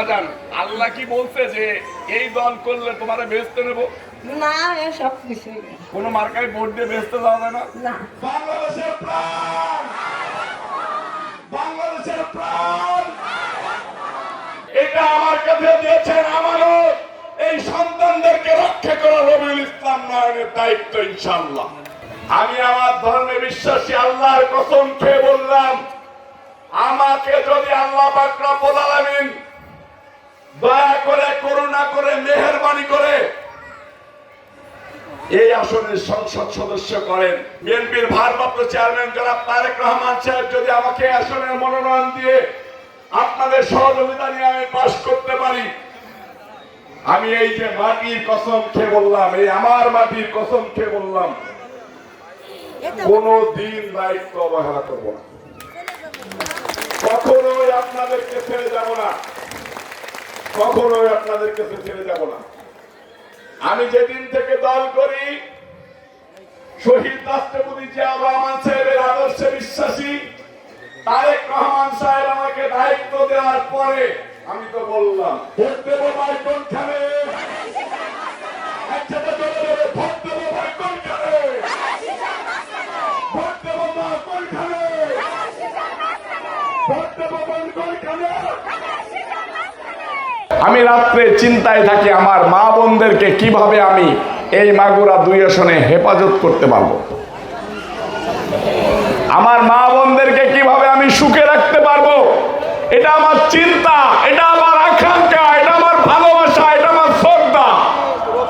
আম্মাজান আল্লাহ কি বলছে যে এই দল করলে তোমার বেচতে নেব? না এসব কিছু কোনো মার্কায় ভোট দিয়ে বেচতে যাওয়া যায় না? বাংলাদেশের প্রাণ! বাংলাদেশের প্রাণ! এটা আমার কাছে দিয়েছেন আমারও এই সন্তানদেরকে রক্ষা করা রবিউল ইসলাম নয়নের দায়িত্ব ইনশাল্লাহ আমি আমার ধর্মে বিশ্বাসী আল্লাহর কসম খেয়ে বললাম আমাকে যদি আল্লাহ পাক রব্বুল আলামিন করুণা করে মেহেরবানি করে এই আসনের সংসদ সদস্য করেন বিএনপির ভারপ্রাপ্ত চেয়ারম্যান জনাব তারেক রহমান সাহেব। যদি আমাকে আসনের মনোনয়ন দিয়ে আপনাদের সহযোগিতা নিয়ে আমি পাশ করতে পারি আমি এই যে মাটির কসম খেয়ে বললাম এই আমার মাটির কসম খেয়ে বললাম কোনো দিন দায়িত্ব অবহেলা করব না। কখনোই না কখনোই আপনাদেরকে ছেড়ে যাব না। আমি যেদিন থেকে দল করি, শহীদ রাষ্ট্রপতি জিয়াউর রহমান সাহেবের আদর্শে বিশ্বাসী, তারেক রহমান সাহেব আমাকে দায়িত্ব দেওয়ার পরে আমি তো বললাম, ভোট দেবো ভাই কোনখানে একসাথে ভোট দেবো ভাই কোনখানে ভোট দেবো মা কোনখানে ভোট দেবো কোনখানে আমি রাত্রে চিন্তায় থাকি আমার মা বোনদেরকে কীভাবে আমি এই মাগুরা দুই আসনে হেফাজত করতে পারব? আমার মা